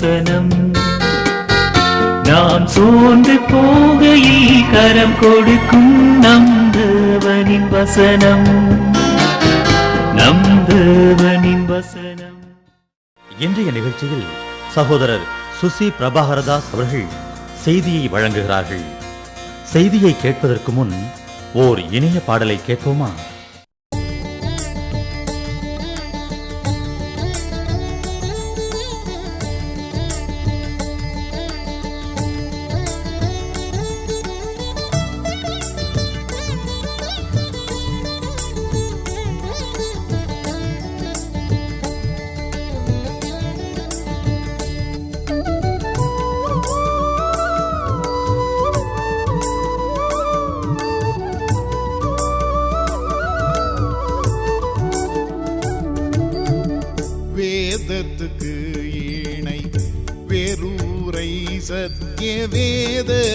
வசனம் நாம் சோர்ந்து போகையில் கரம் கொடுக்கும் நம்பவனின் வசனம். நம்பவனின் வசனம். இன்றைய நிகழ்ச்சியில் சகோதரர் சுசி பிரபாகரதாஸ் அவர்கள் செய்தியை வழங்குகிறார்கள். செய்தியை கேட்பதற்கு முன் ஓர் இணைய பாடலை கேட்போமா?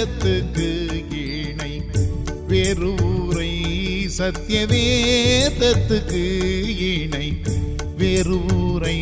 வேதத்துக்கு இணை வேரூரை சத்திய வேதத்துக்கு இணை வேரூரை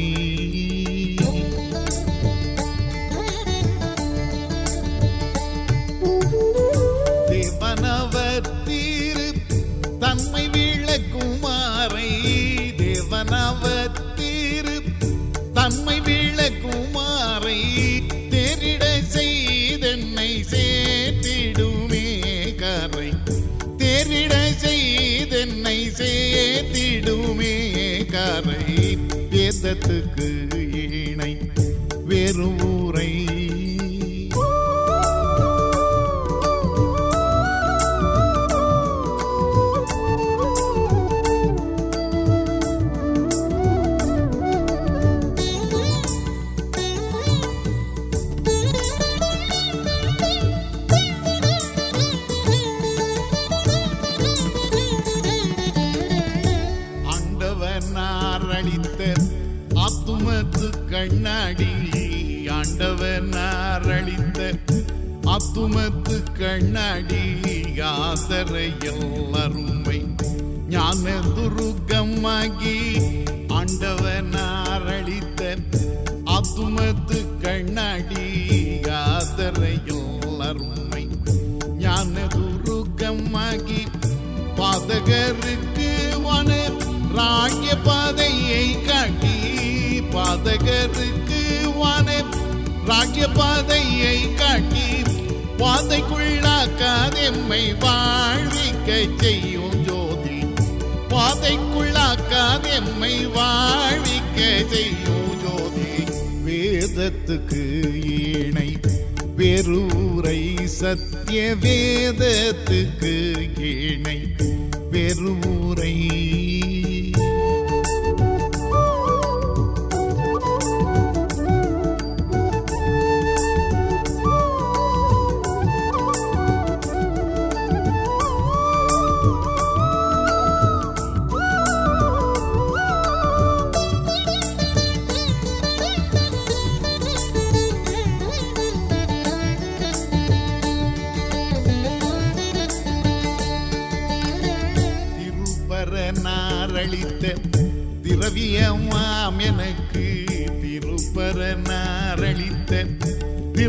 வேதத்துக்கு இணை. வெறும் பாதைக்குள்ளாக்காதெம்மை வாழ்விக்க செய்யும் ஜோதி. பாதைக்குள்ளாக்காதெம்மை வாழ்விக்க செய்யும் ஜோதி. வேதத்துக்கு இணை பெருரை சத்திய வேதத்துக்கு இணை பெருரை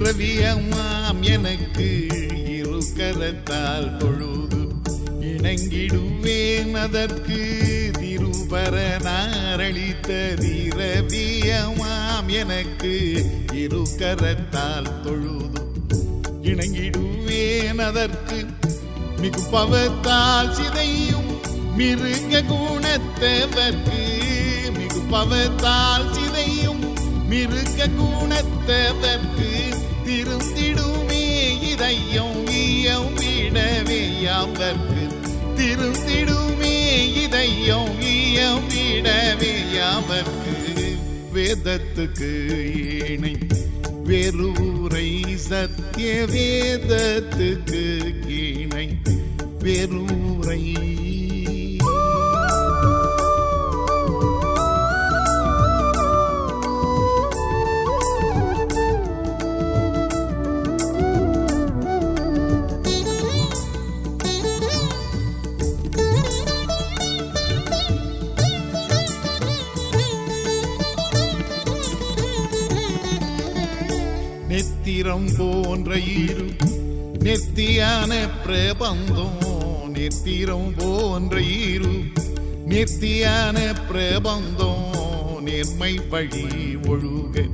திரவியமாம் எனக்கு. இரு கரத்தால் பொழுது இணங்கிடுவேன் அதற்கு. திருப்பரனாரளித்த திரவியமாம் எனக்கு. இரு கரத்தால் தொழுது இணங்கிடுவேன் அதற்கு. மிகு பவத்தால் சிதையும் மிருங்க குணத்தவர்க்கு. மிகு பவத்தால் சிதையும் மிருங்க குணத்தவர்க்கு. திருந்திடுமே இதையும் ஈயம் விடவே யாவர்க்கு. திருந்திடுமே இதையும் ஈயம் விடவே யாவர்க்கு. வேதத்துக்கு ஏனை வெறுரை சத்திய வேதத்துக்கு இணை வெறுரை நெத்தியான பிரபந்தம் நெத்திரம் போன்ற இரு. நெத்தியான பிரபந்தம் நேர்மை வழி ஒழுக.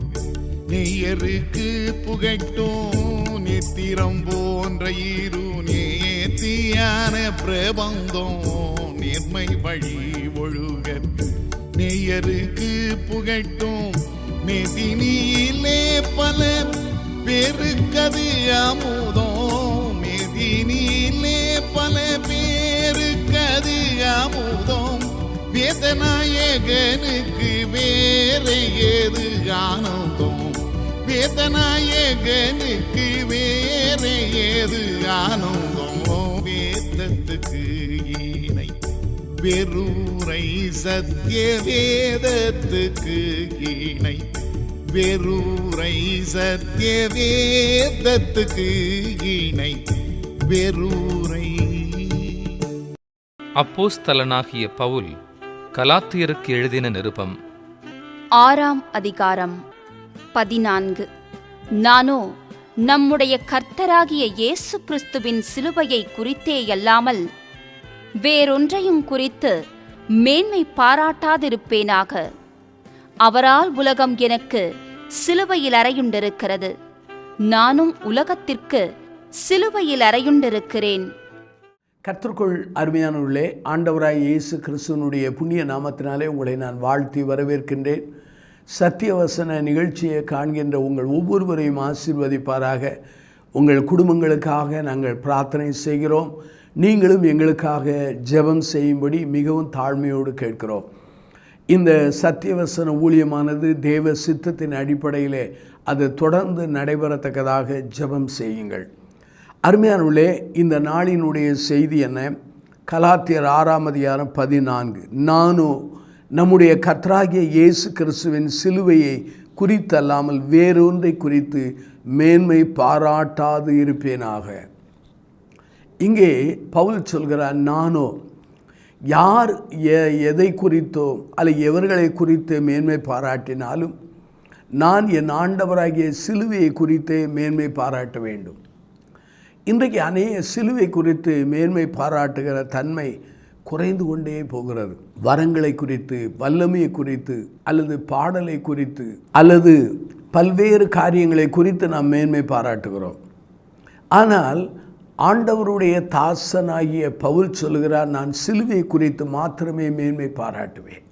நெய்யருக்கு புகட்டும் நித்திரம் போன்ற இரு. நேத்தியான பிரபந்தம் நேர்மை வழி ஒழுக. நெய்யருக்கு புகட்டும் நெதினியிலே பல பெருக்கது அமுதம் வேதநாயகனுக்கு வேறு ஏது ஆனந்தம்? வேதநாயகனுக்கு வேறு ஏது ஆனந்தம்? வேதத்துக்கு இணை வெறூரை சத்திய வேதத்துக்கு இணை வெறூரை சத்திய வேதத்துக்கு இணை வெறூரை. அப்போஸ்தலனாகிய பவுல் கலாத்தியருக்கு எழுதின நிருபம். ஆறாம் அதிகாரம் பதினான்கு. நானோ நம்முடைய கர்த்தராகிய இயேசு கிறிஸ்துவின் சிலுவையை குறித்தேயல்லாமல் வேறொன்றையும் குறித்து மேன்மை பாராட்டாதிருப்பேனாக. அவரால் உலகம் எனக்கு சிலுவையில் அறையுண்டிருக்கிறது. நானும் உலகத்திற்கு சிலுவையில் அறையுண்டிருக்கிறேன். கர்த்தருக்குள் அருமையானவர்களே ஆண்டவராய் இயேசு கிறிஸ்துவனுடைய புண்ணிய நாமத்தினாலே உங்களை நான் வாழ்த்தி வரவேற்கின்றேன். சத்தியவசன நிகழ்ச்சியை காண்கின்ற உங்கள் ஒவ்வொருவரையும் ஆசீர்வதிப்பாராக. உங்கள் குடும்பங்களுக்காக நாங்கள் பிரார்த்தனை செய்கிறோம். நீங்களும் எங்களுக்காக ஜெபம் செய்யும்படி மிகவும் தாழ்மையோடு கேட்கிறோம். இந்த சத்தியவசன ஊழியமானது தேவ சித்தத்தின் அடிப்படையிலே அது தொடர்ந்து நடைபெறத்தக்கதாக ஜெபம் செய்யுங்கள். அருமையானவர்களே இந்த நாளினுடைய செய்தி என்ன? கலாத்தியர் ஆறாம் அதிகாரம் பதினான்கு. நானும் நம்முடைய கத்ராகிய இயேசு கிறிஸ்துவின் சிலுவையை குறித்தல்லாமல் வேறொன்றை குறித்து மேன்மை பாராட்டாது இருப்பேனாக. இங்கே பவுல் சொல்கிறார் நானோ யார் எ- எதை குறித்தோ அல்லது எவர்களை குறித்து மேன்மை பாராட்டினாலும் நான் என் ஆண்டவராகிய சிலுவையை குறித்தே மேன்மை பாராட்ட வேண்டும். இன்றைக்கு அநேக சிலுவை குறித்து மேன்மை பாராட்டுகிற தன்மை குறைந்து கொண்டே போகிறது. வரங்களை குறித்து வல்லமையை குறித்து அல்லது பாடலை குறித்து அல்லது பல்வேறு காரியங்களை குறித்து நாம் மேன்மை பாராட்டுகிறோம். ஆனால் ஆண்டவருடைய தாசனாகிய பவுல் சொல்கிறார் நான் சிலுவை குறித்து மாத்திரமே மேன்மை பாராட்டுவேன்.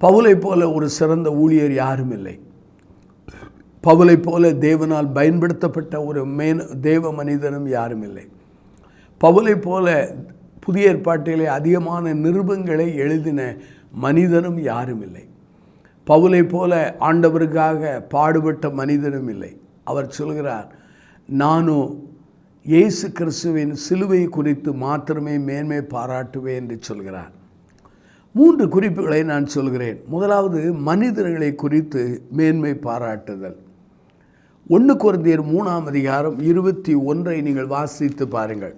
பவுலை போல ஒரு சிறந்த ஊழியர் யாரும் இல்லை. பவுலை போல தேவனால் பயன்படுத்தப்பட்ட ஒரு மேன் தேவ மனிதனும் யாரும் இல்லை. பவுலை போல புதிய ஏற்பாட்டிலே அதிகமான நிருபங்களை எழுதின மனிதனும் யாரும் இல்லை. பவுலை போல ஆண்டவருக்காக பாடுபட்ட மனிதனும் இல்லை. அவர் சொல்கிறார் நானும் இயேசு கிறிஸ்துவின் சிலுவை குறித்து மாத்திரமே மேன்மை பாராட்டுவேன் என்று சொல்கிறார். மூன்று குறிப்புகளை நான் சொல்கிறேன். முதலாவது மனிதர்களை குறித்து மேன்மை பாராட்டுதல். ஒன்று குருந்தியர் மூணாம் அதிகாரம் இருபத்தி ஒன்றை நீங்கள் வாசித்து பாருங்கள்.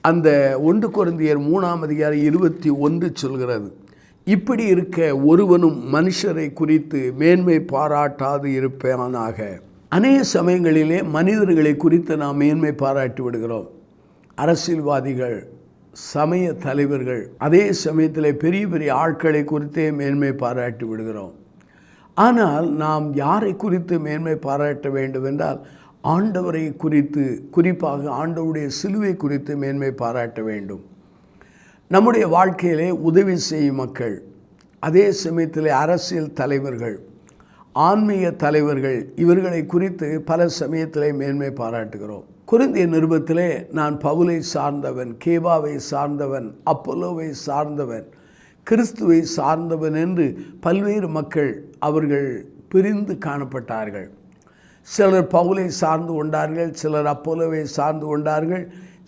அந்த ஒன்று குருந்தியர் மூணாம் அதிகாரம் இருபத்தி ஒன்று சொல்கிறது இப்படி இருக்க ஒருவனும் மனுஷரை குறித்து மேன்மை பாராட்டாது இருப்பானாக. அநேக சமயங்களிலே மனிதர்களை குறித்து நாம் மேன்மை பாராட்டி விடுகிறோம். அரசியல்வாதிகள் சமய தலைவர்கள் அதே சமயத்தில் பெரிய பெரிய ஆட்களை குறித்தே மேன்மை பாராட்டி விடுகிறோம். ஆனால் நாம் யாரை குறித்து மேன்மை பாராட்ட வேண்டும் என்றால் ஆண்டவரை குறித்து குறிப்பாக ஆண்டவருடைய சிலுவை குறித்து மேன்மை பாராட்ட வேண்டும். நம்முடைய வாழ்க்கையிலே உதவி செய்யும் மக்கள் அதே சமயத்தில் அரசியல் தலைவர்கள் ஆன்மீக தலைவர்கள் இவர்களை குறித்து பல சமயத்திலே மேன்மை பாராட்டுகிறோம். குருந்திய நிருபத்திலே நான் பவுலை சார்ந்தவன் கேபாவை சார்ந்தவன் அப்போலோவை சார்ந்தவன் கிறிஸ்துவை சார்ந்தவன் என்று பல்வேறு மக்கள் அவர்கள் பிரிந்து காணப்பட்டார்கள். சிலர் பவுலை சார்ந்து கொண்டார்கள் சிலர் அப்போலோவை சார்ந்து கொண்டார்கள்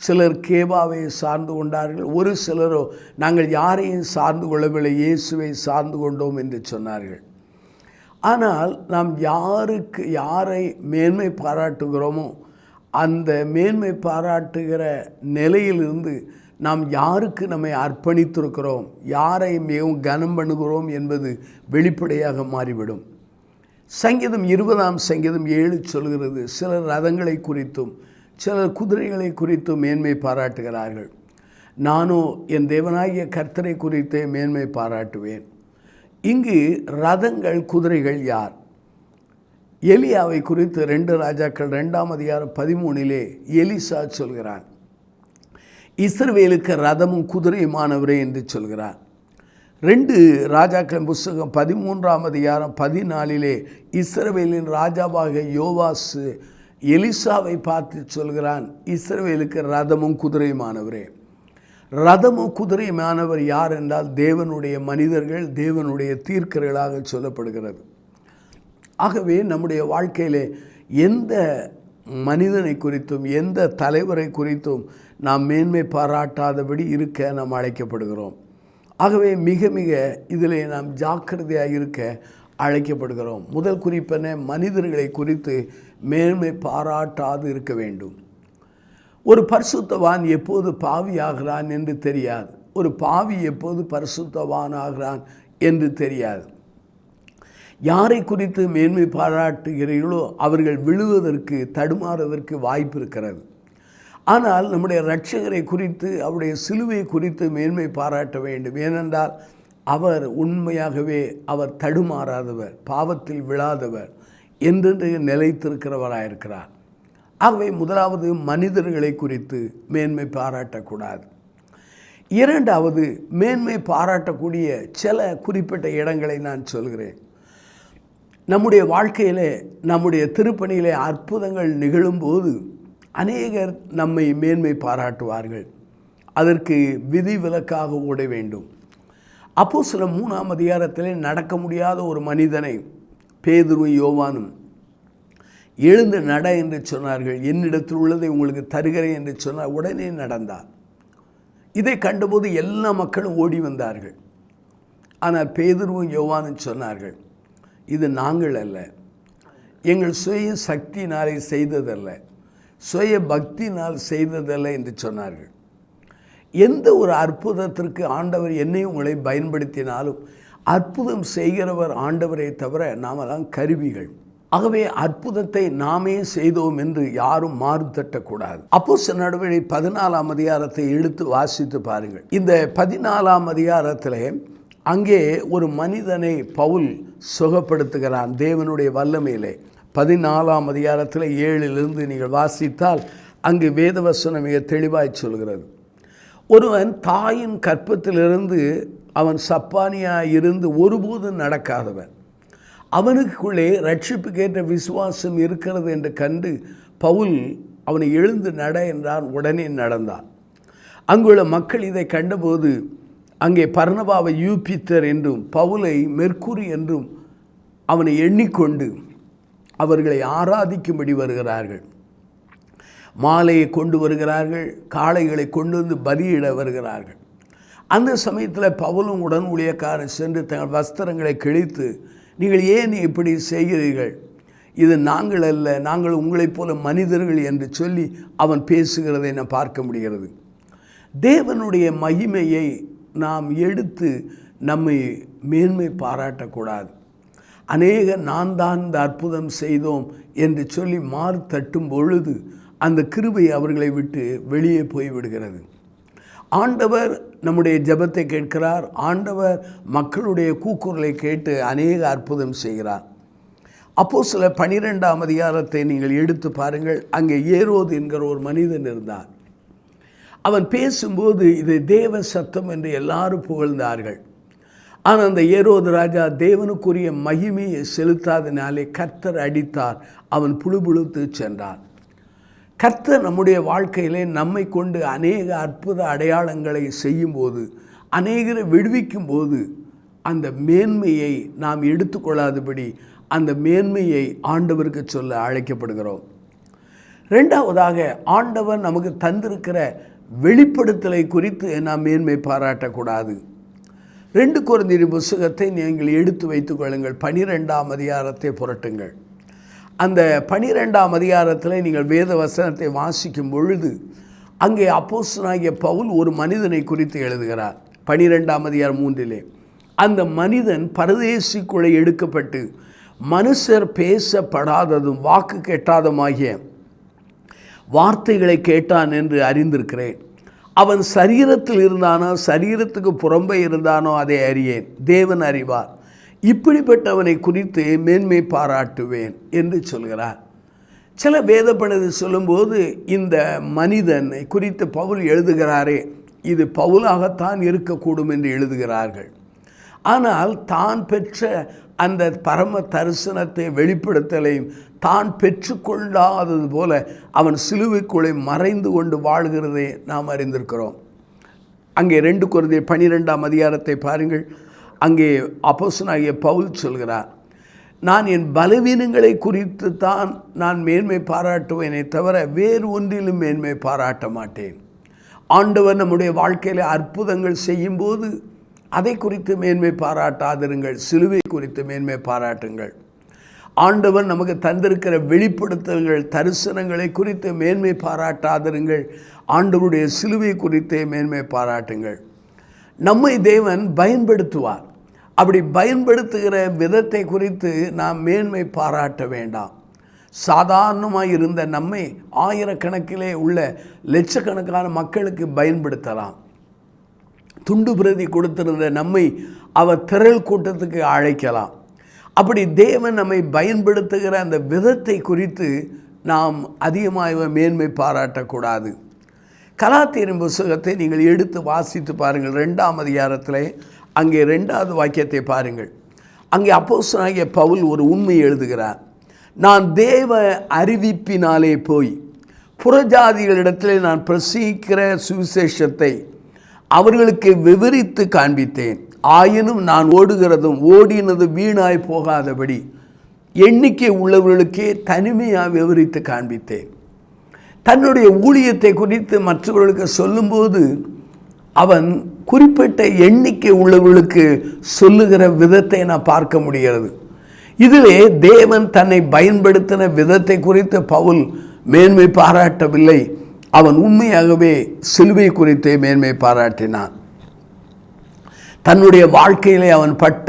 சிலர் கேபாவை சார்ந்து கொண்டார்கள். ஒரு சிலரோ நாங்கள் யாரையும் சார்ந்து கொள்ளவில்லை இயேசுவை சார்ந்து கொண்டோம் என்று சொன்னார்கள். ஆனால் நாம் யாருக்கு யாரை மேன்மை பாராட்டுகிறோமோ அந்த மேன்மை பாராட்டுகிற நிலையிலிருந்து நாம் யாருக்கு நம்மை அர்ப்பணித்திருக்கிறோம்? யாரை மிகவும் கனம் பண்ணுகிறோம் என்பது வெளிப்படையாக மாறிவிடும். சங்கீதம் இருபதாம் சங்கீதம் ஏழு சொல்கிறது சிலர் ரதங்களை குறித்தும் சிலர் குதிரைகளை குறித்தும் மேன்மை பாராட்டுகிறார்கள். நானோ என் தேவனாகிய கர்த்தரை குறித்தே மேன்மை பாராட்டுவேன். இங்கு ரதங்கள் குதிரைகள் யார்? எலியாவை குறித்து ரெண்டு ராஜாக்கள் ரெண்டாம் அதிகாரம் பதிமூணிலே எலிசா சொல்கிறான். இஸ்ரவேலுக்கு ரதமும் குதிரையுமானவரே என்று சொல்கிறார். ரெண்டு ராஜாக்களின் புஸ்தகம் பதிமூன்றாம் அதிகாரம் பதினாலிலே இஸ்ரவேலின் ராஜாவாக யோவாசு எலிசாவை பார்த்து சொல்கிறான் இஸ்ரவேலுக்கு ரதமும் குதிரையுமானவரே ரதமும் குதிரையுமானவர் யார் என்றால் தேவனுடைய மனிதர்கள் தேவனுடைய தீர்க்கர்களாக சொல்லப்படுகிறது. ஆகவே நம்முடைய வாழ்க்கையிலே எந்த மனிதனை குறித்தும் எந்த தலைவரை குறித்தும் நாம் மேன்மை பாராட்டாதபடி இருக்க நாம் அழைக்கப்படுகிறோம். ஆகவே மிக மிக இதில் நாம் ஜாக்கிரதையாக இருக்க அழைக்கப்படுகிறோம். முதல் குறிப்பென மனிதர்களை குறித்து மேன்மை பாராட்டாது இருக்க வேண்டும். ஒரு பரிசுத்தவான் எப்போது பாவி ஆகிறான் என்று தெரியாது. ஒரு பாவி எப்போது பரிசுத்தவான் ஆகிறான் என்று தெரியாது. யாரை குறித்து மேன்மை பாராட்டுகிறீர்களோ அவர்கள் விழுவதற்கு தடுமாறுவதற்கு வாய்ப்பு இருக்கிறது. ஆனால் நம்முடைய ரட்சகரை குறித்து அவருடைய சிலுவை குறித்து மேன்மை பாராட்ட வேண்டும். ஏனென்றால் அவர் உண்மையாகவே அவர் தடுமாறாதவர் பாவத்தில் விழாதவர் என்றென்று நிலைத்திருக்கிறவராயிருக்கிறார். ஆகவே முதலாவது மனிதர்களை குறித்து மேன்மை பாராட்டக்கூடாது. இரண்டாவது மேன்மை பாராட்டக்கூடிய சில குறிப்பிட்ட இடங்களை நான் சொல்கிறேன். நம்முடைய வாழ்க்கையிலே நம்முடைய திருப்பணியிலே அற்புதங்கள் நிகழும்போது அநேகர் நம்மை மேன்மை பாராட்டுவார்கள். அதற்கு விதிவிலக்காக ஓட வேண்டும். அப்போ சில மூணாம் அதிகாரத்திலே நடக்க முடியாத ஒரு மனிதனை பேதுரு யோவானும் எழுந்து நட என்று சொன்னார்கள். என்னிடத்தில் உள்ளதை உங்களுக்கு தருகிறேன் என்று சொன்னார் உடனே நடந்தார். இதை கண்டபோது எல்லா மக்களும் ஓடி வந்தார்கள். ஆனால் பேதுருவும் யோவானும் சொன்னார்கள் இது நாங்கள் அல்ல. எங்கள் சுய சக்தியினாலே செய்ததல்ல. சுய பக்தினால் செய்ததல்ல என்று சொன்னார்கள். எந்த ஒரு அற்புதத்திற்கு ஆண்டவர் என்னை உங்களை பயன்படுத்தினாலும் அற்புதம் செய்கிறவர் ஆண்டவரை தவிர நாமெல்லாம் கருவிகள். ஆகவே அற்புதத்தை நாமே செய்தோம் என்று யாரும் மாறு தட்டக்கூடாது அப்போ சில நடவடிக்கை பதினாலாம் அதிகாரத்தை எடுத்து வாசித்து பாருங்கள். இந்த பதினாலாம் அதிகாரத்தில் அங்கே ஒரு மனிதனை பவுல் சுகப்படுத்துகிறான் தேவனுடைய வல்லமையிலே. பதினாலாம் அதிகாரத்தில் ஏழிலிருந்து நீங்கள் வாசித்தால் அங்கு வேதவசனம் மிக தெளிவாய் சொல்கிறது. ஒருவன் தாயின் கற்பத்திலிருந்து அவன் சப்பானியாக இருந்து ஒருபோதும் நடக்காதவன். அவனுக்குள்ளே ரட்சிப்புக்கேற்ற விசுவாசம் இருக்கிறது என்று கண்டு பவுல் அவனை எழுந்து நட என்றான் உடனே நடந்தான். அங்குள்ள மக்கள் இதை கண்டபோது அங்கே பர்ணபாவை யூபித்தர் என்றும் பவுலை மெர்க்குரி என்றும் அவனை எண்ணிக்கொண்டு அவர்களை ஆராதிக்கும்படி வருகிறார்கள். மாலையை கொண்டு வருகிறார்கள் காளைகளை கொண்டு வந்து பலியிட வருகிறார்கள். அந்த சமயத்தில் பவுலும் உடன் ஊழியக்காரன் சென்று தங்கள் வஸ்திரங்களை கிழித்து நீங்கள் ஏன் இப்படி செய்கிறீர்கள்? இது நாங்கள் அல்ல நாங்கள் உங்களைப் போல மனிதர்கள் என்று சொல்லி அவன் பேசுகிறதை நான் பார்க்க முடிகிறது. தேவனுடைய மகிமையை நாம் எடுத்து நம்மை மேன்மை பாராட்டக்கூடாது. அநேக நான் தான் இந்த அற்புதம் செய்தோம் என்று சொல்லி மாறு தட்டும் பொழுது அந்த கிருபை அவர்களை விட்டு வெளியே போய்விடுகிறது. ஆண்டவர் நம்முடைய ஜபத்தை கேட்கிறார். ஆண்டவர் மக்களுடைய கூக்குரலை கேட்டு அநேக அற்புதம் செய்கிறார். அப்போ சில பனிரெண்டாம் அதிகாரத்தை நீங்கள் எடுத்து பாருங்கள். அங்கே ஏரோது என்கிற ஒரு மனிதன் இருந்தார். அவன் பேசும்போது இது தேவ சத்தம் என்று எல்லாரும் புகழ்ந்தார்கள். ஆனால் அந்த ஏரோது ராஜா தேவனுக்குரிய மகிமையை செலுத்தாதனாலே கர்த்தர் அடித்தார். அவன் புழுபுழுத்து சென்றான். கர்த்தர் நம்முடைய வாழ்க்கையிலே நம்மை கொண்டு அநேக அற்புத அடையாளங்களை செய்யும்போது அநேகரை விடுவிக்கும் போது அந்த மேன்மையை நாம் எடுத்துக்கொள்ளாதபடி அந்த மேன்மையை ஆண்டவருக்கு சொல்ல அழைக்கப்படுகிறோம். ரெண்டாவதாக ஆண்டவர் நமக்கு தந்திருக்கிற வெளிப்படுத்தலை குறித்து நாம் மேன்மை பாராட்டக்கூடாது. ரெண்டு குழந்தைய புஸ்தகத்தை நீங்கள் எடுத்து வைத்துக் கொள்ளுங்கள். பனிரெண்டாம் அதிகாரத்தை புரட்டுங்கள். அந்த பனிரெண்டாம் அதிகாரத்தில் நீங்கள் வேத வசனத்தை வாசிக்கும் பொழுது அங்கே அப்போசனாகிய பவுல் ஒரு மனிதனை குறித்து எழுதுகிறார். பனிரெண்டாம் அதிகாரம் மூன்றிலே. அந்த மனிதன் பரதேசிக்குள்ளே எடுக்கப்பட்டு மனுஷர் பேசப்படாததும் வாக்கு கெட்டாதமாகிய வார்த்தைகளை கேட்டான் என்று அறிந்திருக்கிறேன். அவன் சரீரத்தில் இருந்தானோ சரீரத்துக்கு புறம்பே இருந்தானோ அதை அறியேன். தேவன் அறிவார். இப்படிப்பட்டவனை குறித்து மேன்மை பாராட்டுவேன் என்று சொல்கிறார். சில வேதப்பனது சொல்லும்போது இந்த மனிதனை குறித்து பவுல் எழுதுகிறாரே இது பவுலாகத்தான் இருக்கக்கூடும் என்று எழுதுகிறார்கள். ஆனால் தான் பெற்ற அந்த பரம தரிசனத்தை வெளிப்படுத்தலையும் தான் பெற்றுக்கொள்ளாதது போல அவன் சிலுவைக்குள்ளே மறைந்து கொண்டு வாழ்கிறதை நாம் அறிந்திருக்கிறோம். அங்கே ரெண்டு குழந்தை பனிரெண்டாம் அதிகாரத்தை பாருங்கள். அங்கே அப்போசனாகிய பவுல் சொல்கிறார் நான் என் பலவீனங்களை குறித்து தான் நான் மேன்மை பாராட்டுவேனே தவிர வேறு ஒன்றிலும் மேன்மை பாராட்ட மாட்டேன். ஆண்டவர் நம்முடைய வாழ்க்கையில் அற்புதங்கள் செய்யும்போது அதை குறித்து மேன்மை பாராட்டாதிருங்கள் சிலுவை குறித்து மேன்மை பாராட்டுங்கள். ஆண்டவர் நமக்கு தந்திருக்கிற வெளிப்படுத்தல்கள் தரிசனங்களை குறித்து மேன்மை பாராட்டாதிருங்கள். ஆண்டவருடைய சிலுவை குறித்தே மேன்மை பாராட்டுங்கள். நம்மை தேவன் பயன்படுத்துவார். அப்படி பயன்படுத்துகிற விதத்தை குறித்து நாம் மேன்மை பாராட்ட வேண்டாம். சாதாரணமாக இருந்த நம்மை ஆயிரக்கணக்கிலே உள்ள லட்சக்கணக்கான மக்களுக்கு பயன்படுத்தலாம். துண்டு பிரதி கொடுத்திருந்த நம்மை அவர் திரள் கூட்டத்துக்கு அழைக்கலாம். அப்படி தேவன் நம்மை பயன்படுத்துகிற அந்த விதத்தை குறித்து நாம் அதிகமாக மேன்மை பாராட்டக்கூடாது. கலாத்தியரின் புஸ்தகத்தை நீங்கள் எடுத்து வாசித்து பாருங்கள். ரெண்டாம் அதிகாரத்தில் அங்கே ரெண்டாவது வாக்கியத்தை பாருங்கள். அங்கே அப்போசனாகிய பவுல் ஒரு உண்மை எழுதுகிறார். நான் தேவ அறிவிப்பினாலே போய் புறஜாதிகளிடத்தில் நான் பிரசிக்கிற சுவிசேஷத்தை அவர்களுக்கு விவரித்து காண்பித்தேன். ஆயினும் நான் ஓடுகிறதும் ஓடினது வீணாய் போகாதபடி எண்ணிக்கை உள்ளவர்களுக்கே தனிமையாக விவரித்து காண்பித்தேன். தன்னுடைய ஊழியத்தை குறித்து மற்றவர்களுக்கு சொல்லும்போது அவன் குறிப்பிட்ட எண்ணிக்கை உள்ளவர்களுக்கு சொல்லுகிற விதத்தை நான் பார்க்க முடிகிறது. இதிலே தேவன் தன்னை பயன்படுத்தின விதத்தை குறித்து பவுல் மேன்மை பாராட்டவில்லை. அவன் உண்மையாகவே சிலுவை குறித்தே மேன்மை பாராட்டினான். தன்னுடைய வாழ்க்கையிலே அவன் பட்ட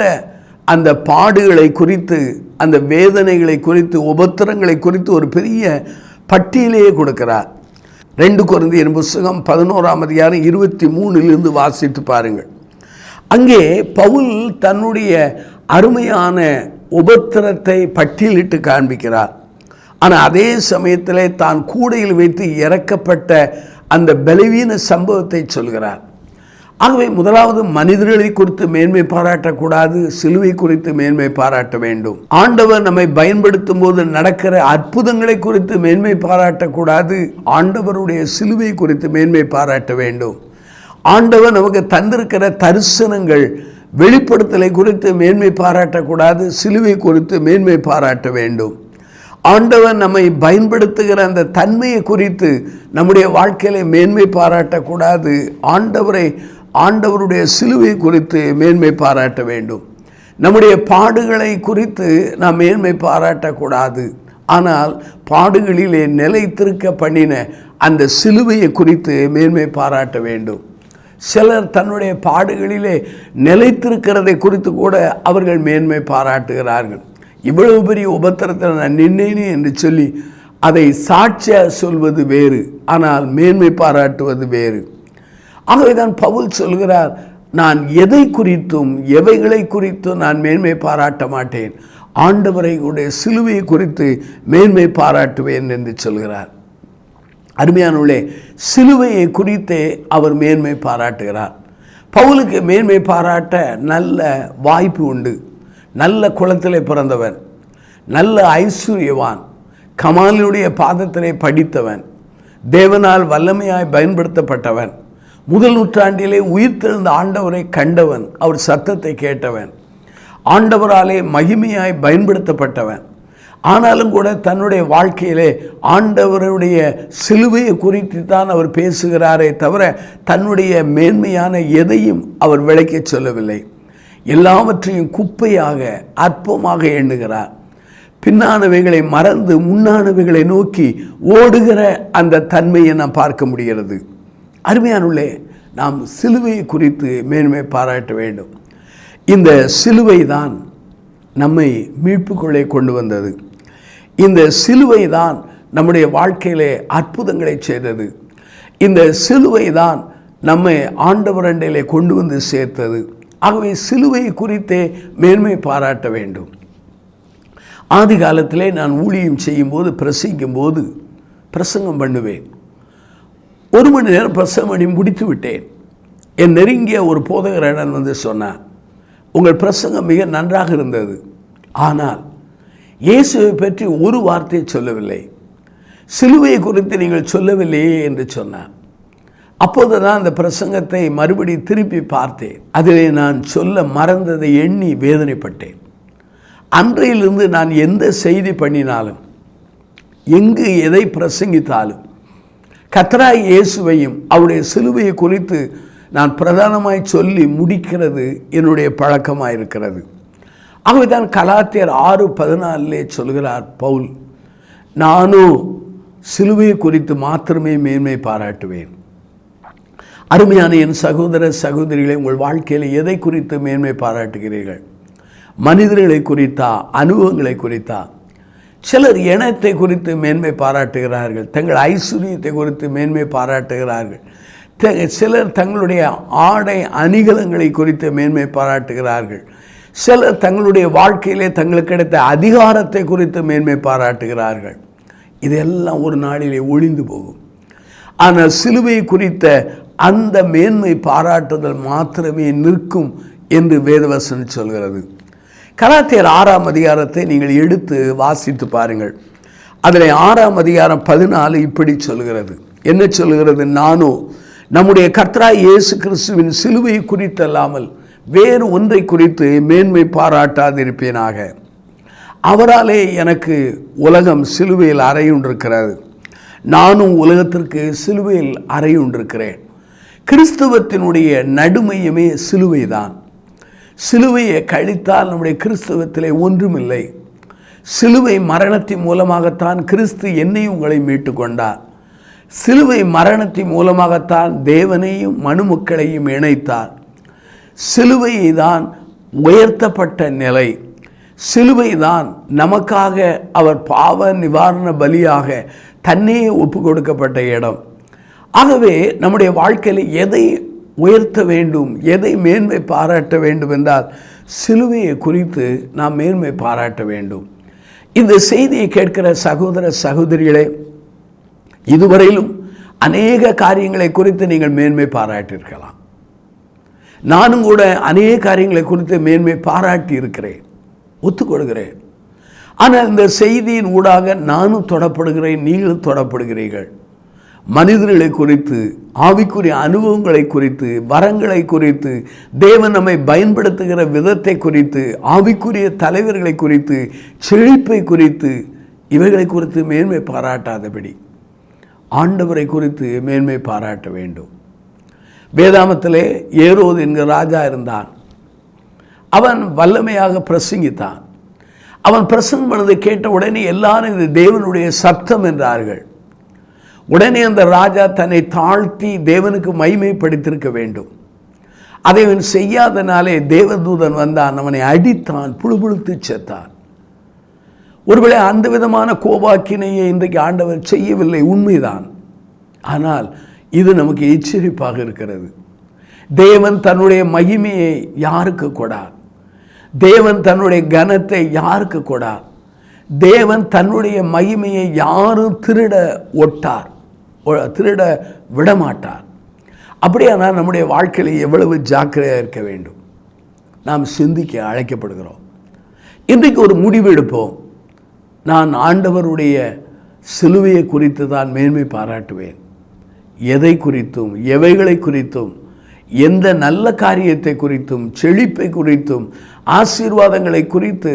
அந்த பாடுகளை குறித்து அந்த வேதனைகளை குறித்து உபத்திரங்களை குறித்து ஒரு பெரிய பட்டியலையே கொடுக்கிறார். ரெண்டு குழந்தையின் புஸ்தகம் பதினோராம் அதிகாரம் இருபத்தி மூணிலிருந்து வாசித்து பாருங்கள். அங்கே பவுல் தன்னுடைய அருமையான உபத்திரத்தை பட்டியலிட்டு காண்பிக்கிறார். ஆனால் அதே சமயத்தில் தான் கூடையில் வைத்து இறக்கப்பட்ட அந்த பலவீன சம்பவத்தை சொல்கிறார். ஆகவே முதலாவது மனிதர்களை குறித்து மேன்மை பாராட்டக்கூடாது சிலுவை குறித்து மேன்மை பாராட்ட வேண்டும். ஆண்டவர் நம்மை பயன்படுத்தும் போது நடக்கிற அற்புதங்களை குறித்து மேன்மை பாராட்டக்கூடாது ஆண்டவருடைய சிலுவை குறித்து மேன்மை பாராட்ட வேண்டும். ஆண்டவர் நமக்கு தந்திருக்கிற தரிசனங்கள் வெளிப்படுத்தலை குறித்து மேன்மை பாராட்டக்கூடாது சிலுவை குறித்து மேன்மை பாராட்ட வேண்டும். ஆண்டவர் நம்மை பயன்படுத்துகிற அந்த தன்மையை குறித்து நம்முடைய வாழ்க்கையில மேன்மை பாராட்டக்கூடாது. ஆண்டவரை ஆண்டவருடைய சிலுவை குறித்து மேன்மை பாராட்ட வேண்டும். நம்முடைய பாடுகளை குறித்து நாம் மேன்மை பாராட்டக்கூடாது. ஆனால் பாடுகளிலே நிலைத்திருக்க பண்ணின அந்த சிலுவையை குறித்து மேன்மை பாராட்ட வேண்டும். சிலர் தன்னுடைய பாடுகளிலே நிலைத்திருக்கிறதை குறித்து கூட அவர்கள் மேன்மை பாராட்டுகிறார்கள். இவ்வளவு பெரிய உபத்திரத்தில் நான் நின்னேனே என்று சொல்லி அதை சாட்சியாக சொல்வது வேறு ஆனால் மேன்மை பாராட்டுவது வேறு. ஆகவே தான் பவுல் சொல்கிறார் நான் எதை குறித்தும் எவைகளை குறித்தும் நான் மேன்மை பாராட்ட மாட்டேன். ஆண்டவரை உடைய சிலுவையை குறித்து மேன்மை பாராட்டுவேன் என்று சொல்கிறார். அருமையானுள்ளே சிலுவையை குறித்தே அவர் மேன்மை பாராட்டுகிறார். பவுலுக்கு மேன்மை பாராட்ட நல்ல வாய்ப்பு உண்டு. நல்ல குளத்திலே பிறந்தவன் நல்ல ஐஸ்வர்யவான் கமாலினுடைய பாதத்திலே படித்தவன் தேவனால் வல்லமையாய் பயன்படுத்தப்பட்டவன் முதல் நூற்றாண்டிலே உயிர்த்தெழுந்த ஆண்டவரை கண்டவன் அவர் சத்தத்தை கேட்டவன் ஆண்டவராலே மகிமையாய் பயன்படுத்தப்பட்டவன். ஆனாலும் கூட தன்னுடைய வாழ்க்கையிலே ஆண்டவருடைய சிலுவையை குறித்து தான் அவர் பேசுகிறாரே தவிர தன்னுடைய மேன்மையான எதையும் அவர் விளக்கிச் சொல்லவில்லை. எல்லாவற்றையும் குப்பையாக அற்பமாக எண்ணுகிறார். பின்னானவைகளை மறந்து முன்னானவைகளை நோக்கி ஓடுகிற அந்த தன்மையை நாம் பார்க்க முடிகிறது. அருமையானுள்ளே நாம் சிலுவையை குறித்து மேன்மை பாராட்ட வேண்டும். இந்த சிலுவை தான் நம்மை மீட்புக்குள்ளே கொண்டு வந்தது. இந்த சிலுவை தான் நம்முடைய வாழ்க்கையிலே அற்புதங்களை செய்தது. இந்த சிலுவை தான் நம்மை ஆண்டவரண்டையிலே கொண்டு வந்து சேர்த்தது. ஆகவே சிலுவை குறித்தே மேன்மை பாராட்ட வேண்டும். ஆதி காலத்திலே நான் ஊழியம் செய்யும்போது பிரசங்கிக்கும் போது பிரசங்கம் பண்ணுவேன். ஒரு மணி நேரம் பிரசங்கம் பண்ணி முடித்து விட்டேன். என் நெருங்கிய ஒரு போதகரிடம் வந்து சொன்னார் உங்கள் பிரசங்கம் மிக நன்றாக இருந்தது. ஆனால் இயேசுவை பற்றி ஒரு வார்த்தை சொல்லவில்லை. சிலுவை குறித்து நீங்கள் சொல்லவில்லையே என்று சொன்னார். அப்போது தான் அந்த பிரசங்கத்தை மறுபடி திருப்பி பார்த்தேன். அதிலே நான் சொல்ல மறந்ததை எண்ணி வேதனைப்பட்டேன். அன்றையிலிருந்து நான் எந்த செய்தி பண்ணினாலும் எங்கு எதை பிரசங்கித்தாலும் கத்ராய் இயேசுவையும் அவருடைய சிலுவையை குறித்து நான் பிரதானமாய் சொல்லி முடிக்கிறது என்னுடைய பழக்கமாக இருக்கிறது ஆகவே தான் கலாத்தியர் ஆறு பதினாலே சொல்கிறார் பவுல் நானோ சிலுவையை குறித்து மாத்திரமே மேன்மை பாராட்டுவேன். அருமையான என் சகோதர சகோதரிகளை உங்கள் வாழ்க்கையில் எதை குறித்து மேன்மை பாராட்டுகிறீர்கள்? மனிதர்களை குறித்தா அனுபவங்களை குறித்தா? சிலர் இனத்தை குறித்து மேன்மை பாராட்டுகிறார்கள் தங்கள் ஐஸ்வர்யத்தை குறித்து மேன்மை பாராட்டுகிறார்கள் சிலர் தங்களுடைய ஆடை அணிகலங்களை குறித்து மேன்மை பாராட்டுகிறார்கள் சிலர் தங்களுடைய வாழ்க்கையிலே தங்களுக்கு கிடைத்த அதிகாரத்தை குறித்து மேன்மை பாராட்டுகிறார்கள். இதெல்லாம் ஒரு நாளிலே ஒளிந்து போகும். ஆனால் சிலுவை குறித்த அந்த மேன்மை பாராட்டுதல் மாத்திரமே நிற்கும் என்று வேதவசனம் சொல்கிறது. கலாத்தியர் ஆறாம் அதிகாரத்தை நீங்கள் எடுத்து வாசித்து பாருங்கள். அதில் ஆறாம் அதிகாரம் பதினாலு இப்படி சொல்கிறது. என்ன சொல்கிறது? நானோ நம்முடைய கர்த்தராய் இயேசு கிறிஸ்துவின் சிலுவை குறித்தல்லாமல் வேறு ஒன்றை குறித்து மேன்மை பாராட்டாதிருப்பேனாக. அவராலே எனக்கு உலகம் சிலுவையில் அறையுண்டிருக்கிறது. நானும் உலகத்திற்கு சிலுவையில் அறையுண்டிருக்கிறேன். கிறிஸ்துவத்தினுடைய நடுமையமே சிலுவைதான். சிலுவையை கழித்தால் நம்முடைய கிறிஸ்தவத்திலே ஒன்றுமில்லை. சிலுவை மரணத்தின் மூலமாகத்தான் கிறிஸ்து என்னையும் உங்களை மீட்டு கொண்டார். சிலுவை மரணத்தின் மூலமாகத்தான் தேவனையும் மனுமக்களையும் இணைத்தார். சிலுவை தான் உயர்த்தப்பட்ட நிலை. சிலுவை தான் நமக்காக அவர் பாவ நிவாரண பலியாக தன்னே ஒப்பு கொடுக்கப்பட்ட இடம். ஆகவே நம்முடைய வாழ்க்கையில் எதை உயர்த்த வேண்டும் எதை மேன்மை பாராட்ட வேண்டும் என்றால் சிலுவையை குறித்து நாம் மேன்மை பாராட்ட வேண்டும். இந்த செய்தியை கேட்கிற சகோதர சகோதரிகளே இதுவரையிலும் அநேக காரியங்களை குறித்து நீங்கள் மேன்மை பாராட்டியிருக்கலாம். நானும் கூட அநேக காரியங்களை குறித்து மேன்மை பாராட்டி இருக்கிறேன் ஒத்துக்கொள்கிறேன். ஆனால் இந்த செய்தியின் ஊடாக நானும் தொடப்படுகிறேன் நீங்களும் தொடப்படுகிறீர்கள். மனிதர்களை குறித்து ஆவிக்குரிய அனுபவங்களை குறித்து வரங்களை குறித்து தேவன் நம்மை பயன்படுத்துகிற விதத்தை குறித்து ஆவிக்குரிய தலைவர்களை குறித்து செழிப்பை குறித்து இவைகளை குறித்து மேன்மை பாராட்டாதபடி ஆண்டவரை குறித்து மேன்மை பாராட்ட வேண்டும். வேதாமத்திலே ஏரோது என்கிற ராஜா இருந்தான். அவன் வல்லமையாக பிரசங்கித்தான். அவன் பிரசங்கம் பண்ணதை கேட்ட உடனே எல்லாரும் இது தேவனுடைய சப்தம் என்றார்கள். உடனே அந்த ராஜா தன்னை தாழ்த்தி தேவனுக்கு மைமைப்படுத்தியிருக்க வேண்டும். அதை அவன் செய்யாதனாலே தேவதூதன் வந்தான் அவனை அடித்தான் புழுபுழுத்து செத்தான். ஒருவேளை அந்த விதமான கோபாக்கினையை இன்றைக்கு ஆண்டவர் செய்யவில்லை உண்மைதான். ஆனால் இது நமக்கு எச்சரிப்பாக இருக்கிறது. தேவன் தன்னுடைய மகிமையை யாருக்கு கொடார்? தேவன் தன்னுடைய கனத்தை யாருக்கு கொடார்? தேவன் தன்னுடைய மகிமையை யாரும் திருட ஒட்டார். திருட விடமாட்டார். அப்படியானால் நம்முடைய வாழ்க்கையில் எவ்வளவு ஜாக்கிரதையாக இருக்க வேண்டும்? நாம் சிந்திக்க அழைக்கப்படுகிறோம். இன்றைக்கு ஒரு முடிவு எடுப்போம். நான் ஆண்டவருடைய சிலுவையை குறித்து தான் மேன்மை பாராட்டுவேன். எதை குறித்தும் எவைகளை குறித்தும் எந்த நல்ல காரியத்தை குறித்தும் செழிப்பை குறித்தும் ஆசீர்வாதங்களை குறித்து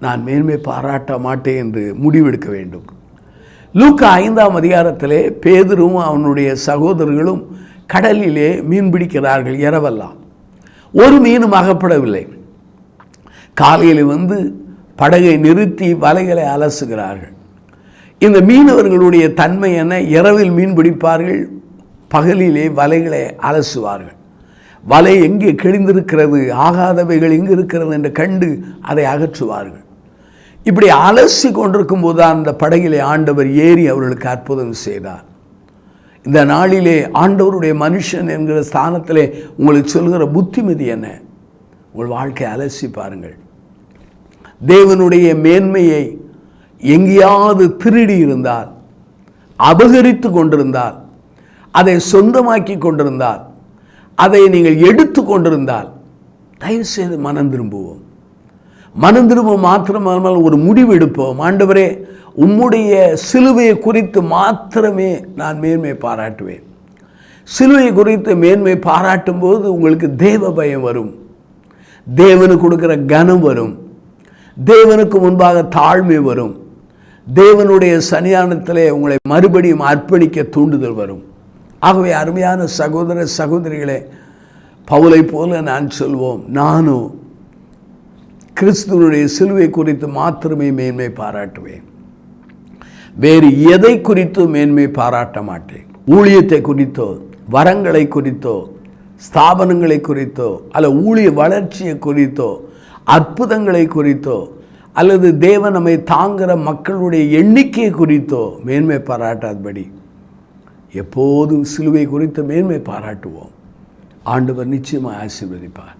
நான் மேன்மை பாராட்ட மாட்டேன் என்று முடிவெடுக்க வேண்டும். லூக்கா ஐந்தாம் அதிகாரத்திலே பேதுரும் அவனுடைய சகோதரர்களும் கடலிலே மீன் பிடிக்கிறார்கள் இரவெல்லாம். ஒரு மீனும் அகப்படவில்லை. காலையில் வந்து படகை நிறுத்தி வலைகளை அலசுகிறார்கள். இந்த மீனவர்களுடைய தன்மை என்ன? இரவில் மீன் பிடிப்பார்கள் பகலிலே வலைகளை அலசுவார்கள். வலை எங்கே கிழிந்திருக்கிறது ஆகாதவைகள் எங்கே இருக்கிறது? என்று கண்டு அதை அகற்றுவார்கள். இப்படி அலசி கொண்டிருக்கும் போது அந்த படகிலே ஆண்டவர் ஏறி அவர்களுக்கு அற்புதம் செய்தார். இந்த நாளிலே ஆண்டவருடைய மனுஷன் என்கிற ஸ்தானத்திலே உங்களுக்கு சொல்கிற புத்திமதி என்ன? உங்கள் வாழ்க்கையை அலசி பாருங்கள். தேவனுடைய மேன்மையை எங்கேயாவது திருடி இருந்தால் அபகரித்து கொண்டிருந்தால் அதை சொந்தமாக்கி கொண்டிருந்தால் அதை நீங்கள் எடுத்து கொண்டிருந்தால் தயவு செய்து மனம் திரும்புவோம். மனம் திரும்ப மாத்திரமானால் ஒரு முடிவு எடுப்போம். ஆண்டவரே உம்முடைய சிலுவையை குறித்து மாத்திரமே நான் மேன்மை பாராட்டுவேன். சிலுவை குறித்து மேன்மை பாராட்டும் போது உங்களுக்கு தேவ பயம் வரும். தேவனுக்கு கொடுக்குற கனம் வரும். தேவனுக்கு முன்பாக தாழ்மை வரும். தேவனுடைய சன்னியானத்தில் உங்களை மறுபடியும் அர்ப்பணிக்க தூண்டுதல் வரும். ஆகவே அருமையான சகோதர சகோதரிகளே பவுலை போல நான் சொல்வோம் நானும் கிறிஸ்துவனுடைய சிலுவை குறித்து மாத்திரமே மேன்மை பாராட்டுவேன். வேறு எதை குறித்து மேன்மை பாராட்ட மாட்டேன். ஊழியத்தை குறித்தோ வரங்களை குறித்தோ ஸ்தாபனங்களை குறித்தோ அல்ல ஊழிய வளர்ச்சியை குறித்தோ அற்புதங்களை குறித்தோ அல்லது தேவன் நம்மை தாங்குகிற மக்களுடைய எண்ணிக்கை குறித்தோ மேன்மை பாராட்டாதபடி எப்போதும் சிலுவை குறித்து மேன்மை பாராட்டுவோம். ஆண்டவர் நிச்சயமாக ஆசீர்வதிப்பார்.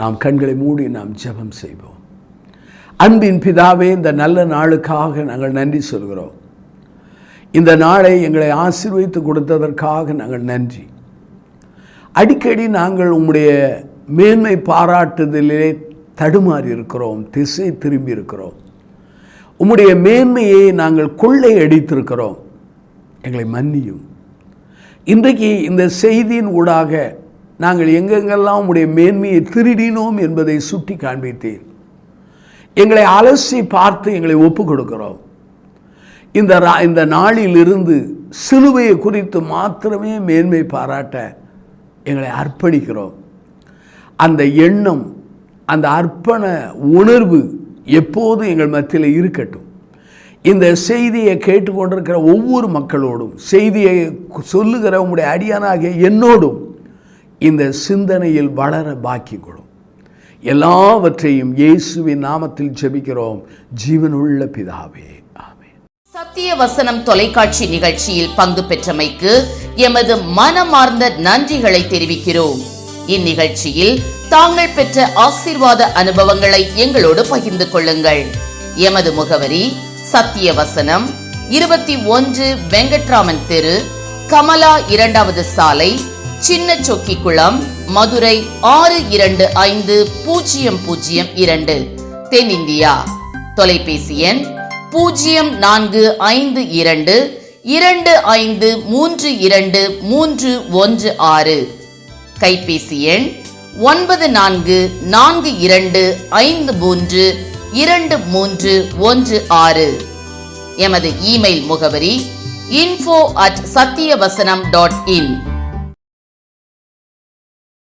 நாம் கண்களை மூடி நாம் ஜெபம் செய்வோம். அன்பின் பிதாவே இந்த நல்ல நாளுக்காக நாங்கள் நன்றி சொல்கிறோம். இந்த நாளை எங்களை ஆசீர்வதித்து கொடுத்ததற்காக நாங்கள் நன்றி. அடிக்கடி நாங்கள் உம்முடைய மேன்மை பாராட்டுதலிலே தடுமாறி இருக்கிறோம் திசை திரும்பி இருக்கிறோம். உம்முடைய மேன்மையை நாங்கள் கொள்ளை அடித்திருக்கிறோம் எங்களை மன்னியும். இன்றைக்கு இந்த செய்தியின் ஊடாக நாங்கள் எங்கெங்கெல்லாம் உடைய மேன்மையை திருடினோம் என்பதை சுட்டி காண்பித்தேன். எங்களை அலசி பார்த்து எங்களை ஒப்பு கொடுக்கிறோம். இந்த ரா- இந்த நாளிலிருந்து சிலுவையை குறித்து மாத்திரமே மேன்மை பாராட்ட எங்களை அர்ப்பணிக்கிறோம். அந்த எண்ணம் அந்த அர்ப்பண உணர்வு எப்போது எங்கள் மத்தியில் இருக்கட்டும். இந்த செய்தியை கேட்டுக்கொண்டிருக்கிற ஒவ்வொரு மக்களோடும் செய்தியை சொல்லுகிற உங்களுடைய அடியானாகிய என்னோடும் இந்த சிந்தனையில் வளர பாக்கி கொடும். எல்லாவற்றையும் இயேசுவின் நாமத்தில் ஜெபிக்கிறோம். ஜீவனுள்ள பிதாவே சத்திய வசனம் தொலைக்காட்சி நிகழ்ச்சியில் பங்கு பெற்றமைக்கு எமது மனமார்ந்த நன்றிகளை தெரிவிக்கிறோம். இந்நிகழ்ச்சியில் தாங்கள் பெற்ற ஆசீர்வாத அனுபவங்களை எங்களோடு பகிர்ந்து கொள்ளுங்கள். எமது முகவரி சத்திய வசனம் இருபத்தி ஒன்று வெங்கட்ராமன் தெரு கமலா இரண்டாவது சாலை சின்ன சொக்கிக்குளம் மதுரை ஆறு இரண்டு ஐந்து பூஜ்ஜியம் பூஜ்ஜியம் இரண்டு தென்னிந்தியா. தொலைபேசி எண் பூஜ்ஜியம் நான்கு ஐந்து இரண்டு இரண்டு ஐந்து மூன்று இரண்டு மூன்று ஒன்று ஆறு. கைபேசி எண் ஒன்பது நான்கு நான்கு இரண்டு ஐந்து மூன்று இரண்டு மூன்று ஒன்று ஆறு. எமது இமெயில் முகவரி info at Sathiyavasanam dot in